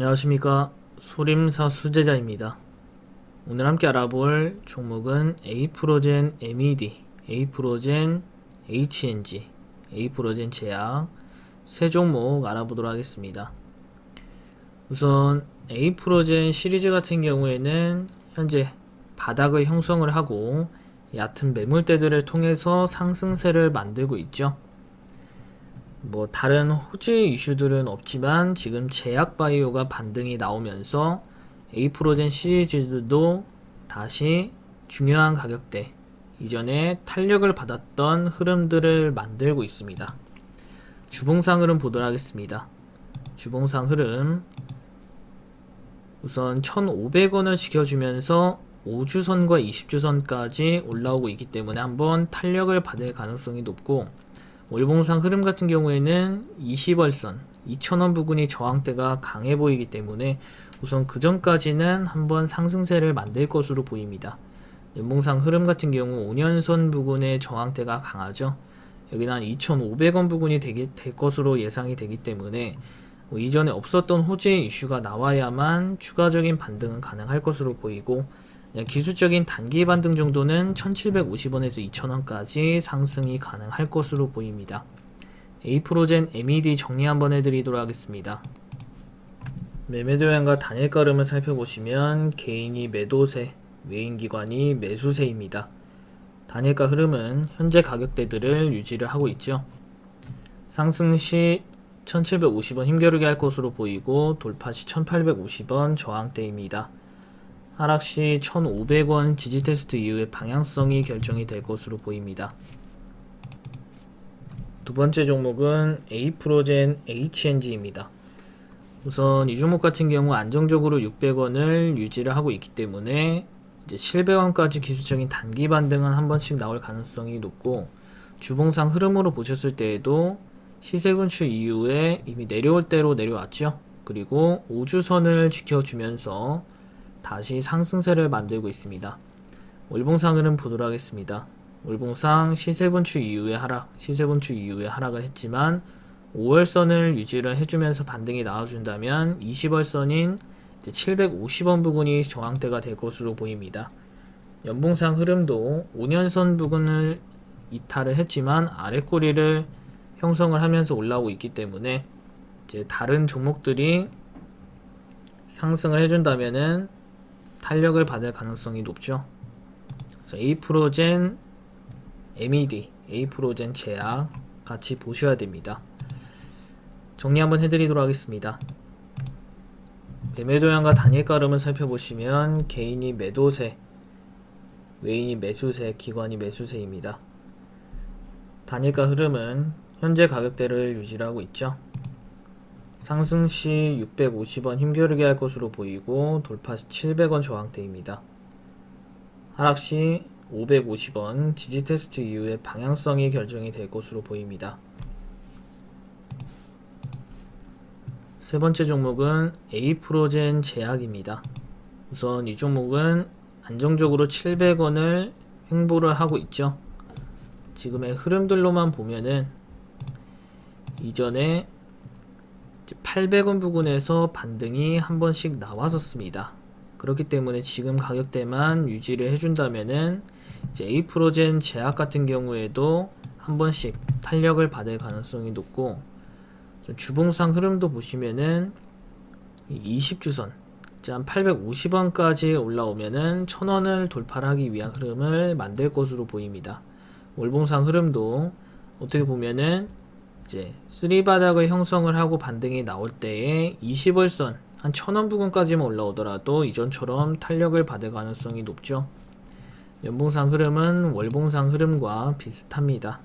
안녕하십니까 소림사 수제자입니다. 오늘 함께 알아볼 종목은 에이프로젠 MED, 에이프로젠 HNG, 에이프로젠 제약 세 종목 알아보도록 하겠습니다. 우선 에이프로젠 시리즈 같은 경우에는 현재 바닥을 형성을 하고 얕은 매물대들을 통해서 상승세를 만들고 있죠. 뭐 다른 호재 이슈들은 없지만 지금 제약 바이오가 반등이 나오면서 에이프로젠 시리즈도 다시 중요한 가격대 이전에 탄력을 받았던 흐름들을 만들고 있습니다. 주봉상 흐름 보도록 하겠습니다. 주봉상 흐름 우선 1,500원을 지켜주면서 5주선과 20주선까지 올라오고 있기 때문에 한번 탄력을 받을 가능성이 높고 월봉상 흐름 같은 경우에는 20월선 2,000원 부근이 저항대가 강해 보이기 때문에 우선 그 전까지는 한번 상승세를 만들 것으로 보입니다. 연봉상 흐름 같은 경우 5년선 부근의 저항대가 강하죠. 여기는 한 2,500원 부근이 되기, 될 것으로 예상이 되기 때문에 뭐 이전에 없었던 호재 이슈가 나와야만 추가적인 반등은 가능할 것으로 보이고 기술적인 단기 반등 정도는 1750원에서 2000원까지 상승이 가능할 것으로 보입니다. 에이프로젠 MED 정리 한번 해드리도록 하겠습니다. 매매도량과 단일가 흐름을 살펴보시면 개인이 매도세, 외인기관이 매수세입니다. 단일가 흐름은 현재 가격대들을 유지를 하고 있죠. 상승 시 1750원 힘겨루게 할 것으로 보이고 돌파 시 1850원 저항대입니다. 하락 시 1,500원 지지 테스트 이후에 방향성이 결정이 될 것으로 보입니다. 두 번째 종목은 에이프로젠 HNG입니다. 우선 이 종목 같은 경우 안정적으로 600원을 유지를 하고 있기 때문에 이제 700원까지 기술적인 단기 반등은 한 번씩 나올 가능성이 높고 주봉상 흐름으로 보셨을 때에도 시세 분출 이후에 이미 내려올 대로 내려왔죠. 그리고 5주선을 지켜주면서 다시 상승세를 만들고 있습니다. 월봉상 흐름 보도록 하겠습니다. 월봉상 시세 분출 이후에 하락, 시세 분출 이후에 하락을 했지만 5월선을 유지를 해주면서 반등이 나와준다면 20월선인 750원 부근이 저항대가 될 것으로 보입니다. 연봉상 흐름도 5년선 부근을 이탈을 했지만 아래 꼬리를 형성을 하면서 올라오고 있기 때문에 이제 다른 종목들이 상승을 해준다면은 탄력을 받을 가능성이 높죠. 그래서 에이프로젠 MED, 에이프로젠 제약 같이 보셔야 됩니다. 정리 한번 해드리도록 하겠습니다. 매매도량과 단일가 흐름을 살펴보시면 개인이 매도세, 외인이 매수세, 기관이 매수세입니다. 단일가 흐름은 현재 가격대를 유지하고 있죠. 상승 시 650원 힘겨루게 할 것으로 보이고 돌파 시 700원 저항대입니다. 하락 시 550원 지지 테스트 이후에 방향성이 결정이 될 것으로 보입니다. 세 번째 종목은 에이프로젠 제약입니다. 우선 이 종목은 안정적으로 700원을 횡보를 하고 있죠. 지금의 흐름들로만 보면은 이전에 800원 부근에서 반등이 한 번씩 나왔었습니다. 그렇기 때문에 지금 가격대만 유지를 해준다면은 이제 에이프로젠 제약 같은 경우에도 한 번씩 탄력을 받을 가능성이 높고 주봉상 흐름도 보시면은 20주선 한 850원까지 올라오면은 1000원을 돌파하기 위한 흐름을 만들 것으로 보입니다. 월봉상 흐름도 어떻게 보면은 이제 쓰리 바닥을 형성을 하고 반등이 나올 때에 20월선 한 1000원 부근까지만 올라오더라도 이전처럼 탄력을 받을 가능성이 높죠. 연봉상 흐름은 월봉상 흐름과 비슷합니다.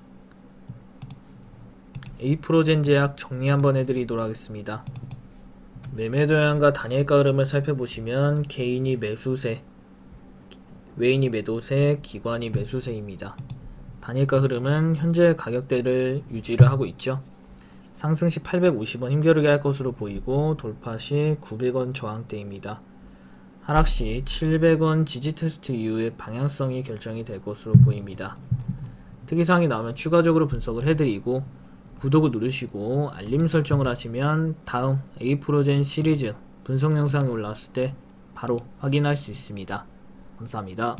에이프로젠 제약 정리 한번 해드리도록 하겠습니다. 매매 도량과 단일가 흐름을 살펴보시면 개인이 매수세, 외인이 매도세, 기관이 매수세입니다. 단일가 흐름은 현재 가격대를 유지를 하고 있죠. 상승 시 850원 힘겨루게 할 것으로 보이고 돌파 시 900원 저항대입니다. 하락 시 700원 지지 테스트 이후에 방향성이 결정이 될 것으로 보입니다. 특이사항이 나오면 추가적으로 분석을 해드리고 구독을 누르시고 알림 설정을 하시면 다음 에이프로젠 시리즈 분석 영상이 올라왔을 때 바로 확인할 수 있습니다. 감사합니다.